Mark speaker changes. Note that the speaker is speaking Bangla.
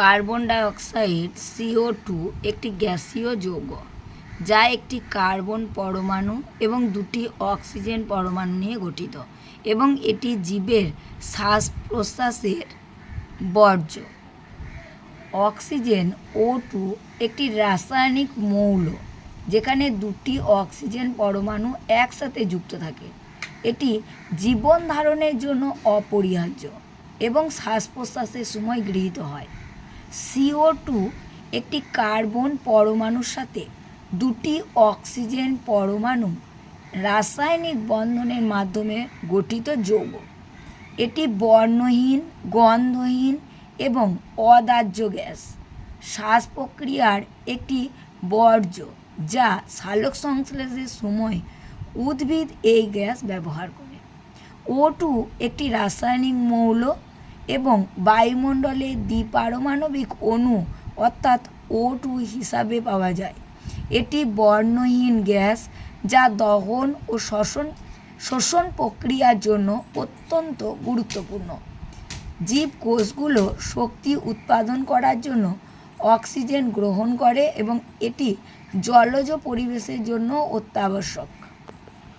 Speaker 1: কার্বন ডাইঅক্সাইড সিও টু একটি গ্যাসীয় যৌগ, যা একটি কার্বন পরমাণু এবং দুটি অক্সিজেন পরমাণু নিয়ে গঠিত এবং এটি জীবের শ্বাস প্রশ্বাসের বর্জ্য। অক্সিজেন ও টু একটি রাসায়নিক মৌল, যেখানে দুটি অক্সিজেন পরমাণু একসাথে যুক্ত থাকে। এটি জীবন ধারণের জন্য অপরিহার্য এবং শ্বাস প্রশ্বাসের সময় গৃহীত হয়। সিও টু একটি কার্বন পরমাণুর সাথে দুটি অক্সিজেন পরমাণু রাসায়নিক বন্ধনের মাধ্যমে গঠিত যৌগ। এটি বর্ণহীন, গন্ধহীন এবং অদাহ্য গ্যাস। শ্বাস প্রক্রিয়ার একটি বর্জ্য যা সালোক সংশ্লেষের সময় উদ্ভিদ এই গ্যাস ব্যবহার করে। ও টু একটি রাসায়নিক মৌল এবং বায়ুমণ্ডলে দ্বিপারমাণবিক অণু, অর্থাৎ ও টু হিসাবে পাওয়া যায়। এটি বর্ণহীন গ্যাস যা দহন ও শ্বসন শোষণ প্রক্রিয়ার জন্য অত্যন্ত গুরুত্বপূর্ণ। জীব কোষগুলো শক্তি উৎপাদন করার জন্য অক্সিজেন গ্রহণ করে এবং এটি জলজ পরিবেশের জন্য অত্যাবশ্যক।